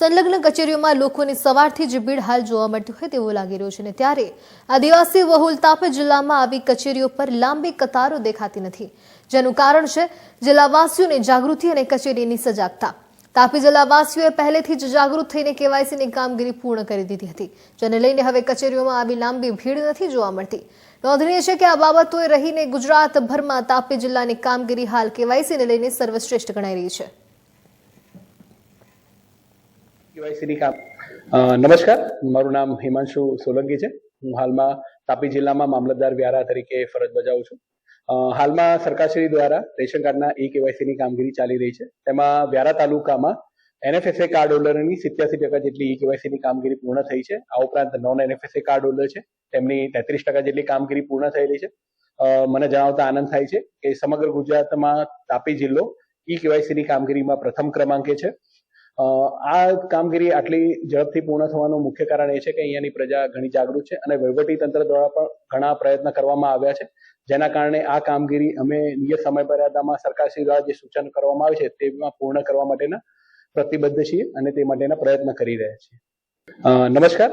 સંલગ્ન કચેરીઓમાં લોકોની સવારથી જ ભીડ હાલ જોવા મળતી હોય તેવું લાગી રહ્યું છે અને ત્યારે આદિવાસી બહુલ તાપી જિલ્લામાં આવી કચેરીઓ પર લાંબી કતારો દેખાતી નથી, જેનું કારણ છે જિલ્લાવાસીઓની જાગૃતિ અને કચેરીની સજાગતા. તાપી જિલ્લાવાસીઓએ પહેલેથી જ જાગૃત થઈને કેવાયસીની કામગીરી પૂર્ણ કરી દીધી હતી, જેને લઈને હવે કચેરીઓમાં આવી લાંબી ભીડ નથી જોવા મળતી. નોંધનીય છે કે આ બાબતોએ રહીને ગુજરાતભરમાં તાપી જિલ્લાની કામગીરી હાલ કેવાયસીને લઈને સર્વશ્રેષ્ઠ ગણાઈ રહી છે. કેવાયસીની કામ નમસ્કાર. મારું નામ હિમાંશુ સોલંકી છે. હું હાલમાં તાપી જિલ્લામાં મામલતદાર વ્યારા તરીકે ફરજ બજાવું છું. હાલમાં સરકારશ્રી દ્વારા રેશન કાર્ડના ઈ કેવાયસીની કામગીરી ચાલી રહી છે. તેમાં વ્યારા તાલુકામાં એનએફએસએ કાર્ડ હોલ્ડરની સિત્યાસી ટકા જેટલી ઈ કેવાયસીની કામગીરી પૂર્ણ થઈ છે. આ ઉપરાંત નોન એનએફએસએ કાર્ડ હોલ્ડર છે. તેમની તેત્રીસ ટકા જેટલી કામગીરી પૂર્ણ થયેલી છે. મને જણાવતા આનંદ થાય છે કે સમગ્ર ગુજરાતમાં તાપી જિલ્લો ઈ કેવાયસીની કામગીરીમાં પ્રથમ ક્રમાંકે છે. આ કામગીરી આટલી ઝડપથી પૂર્ણ થવાનું મુખ્ય કારણ એ છે કે અહીંયાની પ્રજા ઘણી જાગૃત છે અને વહીવટી તંત્ર દ્વારા પણ ઘણા પ્રયત્ન કરવામાં આવ્યા છે. જેના કારણે આ કામગીરી અમે નિયત સમય મર્યાદામાં સરકારશ્રી દ્વારા જે સૂચન કરવામાં આવે છે તેમાં પૂર્ણ કરવા માટેના પ્રતિબદ્ધ છીએ અને તે માટેના પ્રયત્ન કરી રહ્યા છીએ. નમસ્કાર.